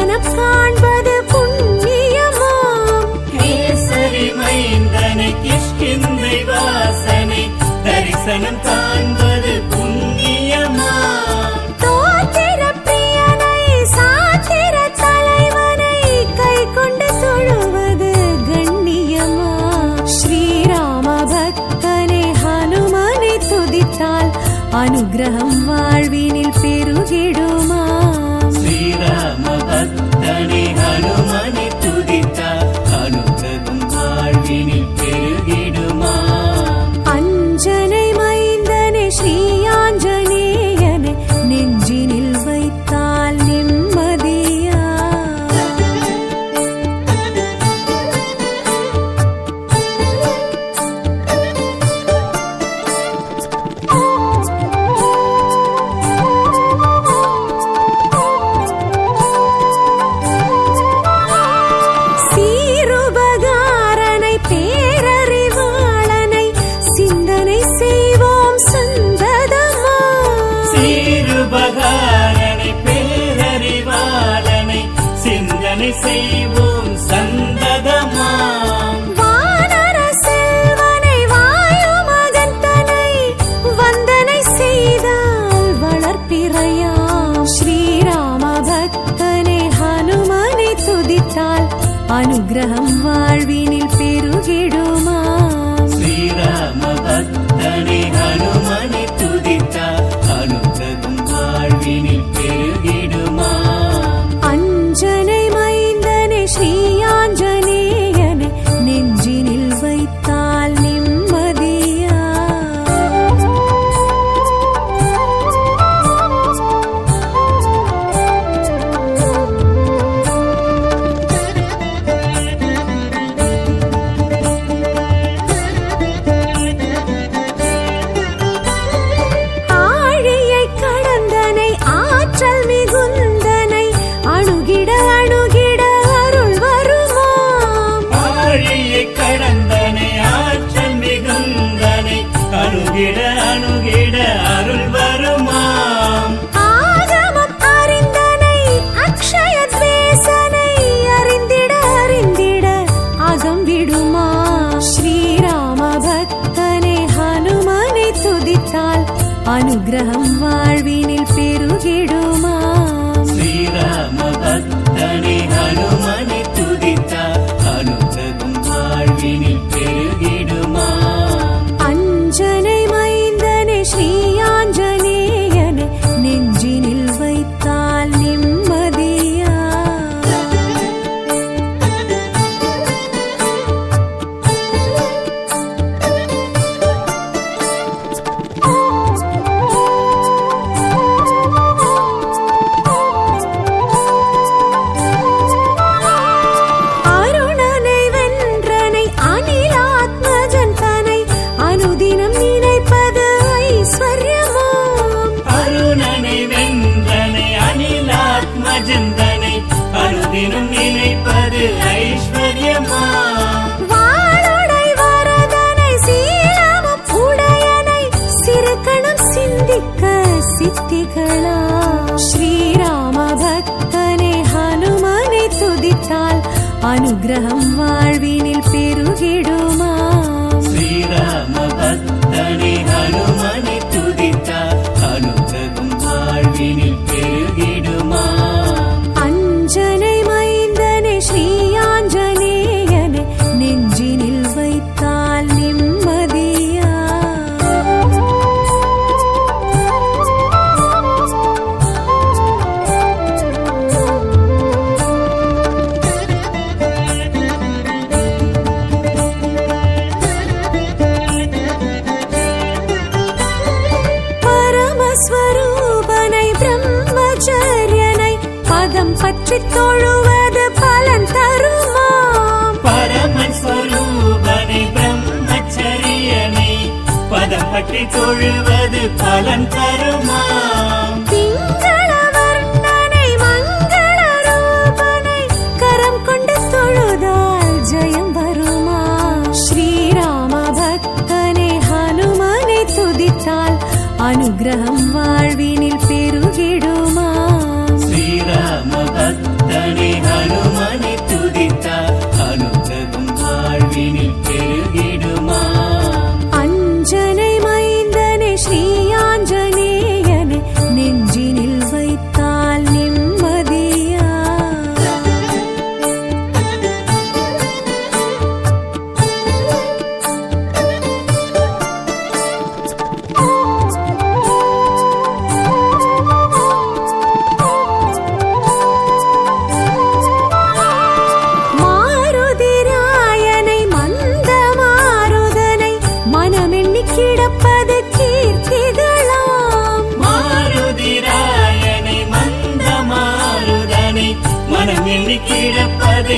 வசனம் சாண் செய்வோம் சந்ததமாம். வானர செல்வனை வாயுமகன் தனை வந்தனை செய்தால் வளர்ப்பிறையாம். ஸ்ரீராம பக்தனை அனுகிரகம் வாழ்வின் சித்திகளா ஸ்ரீராம பக்தனை ஹனுமனை துதித்தால் அனுகிரகம் வாழ்வினில் பெருகிடுமா ஸ்ரீராம பக்தனை ஹனுமனை பற்றி தொழுவது பலன் தருமா അനുഗ്രഹം വാഴ്വിനിൽ പെരുകിടും இழப்பது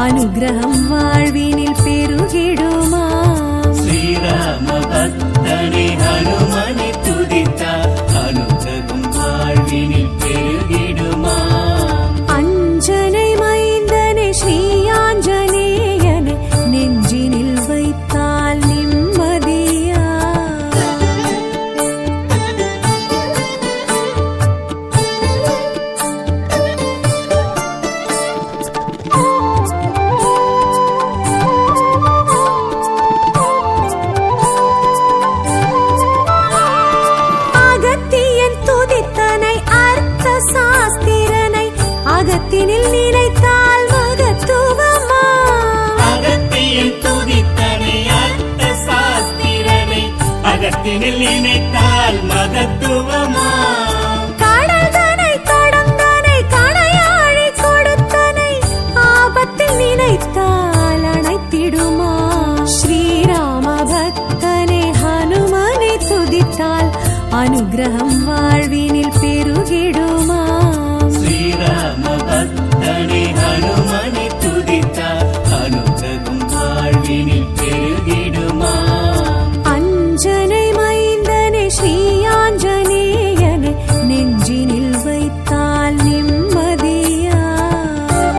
அனுகிரகம் வாழ்வினில் பெருகிடுமா? ஸ்ரீராம பக்தனே ஹனுமனே. மனதினில் நினைத்தால் மதத்துவமா நினைத்தால் அணைத்திடுமா? ஸ்ரீராம பக்தனை ஹனுமனை துதித்தால் அனுகிரகம் வாழ்வினில்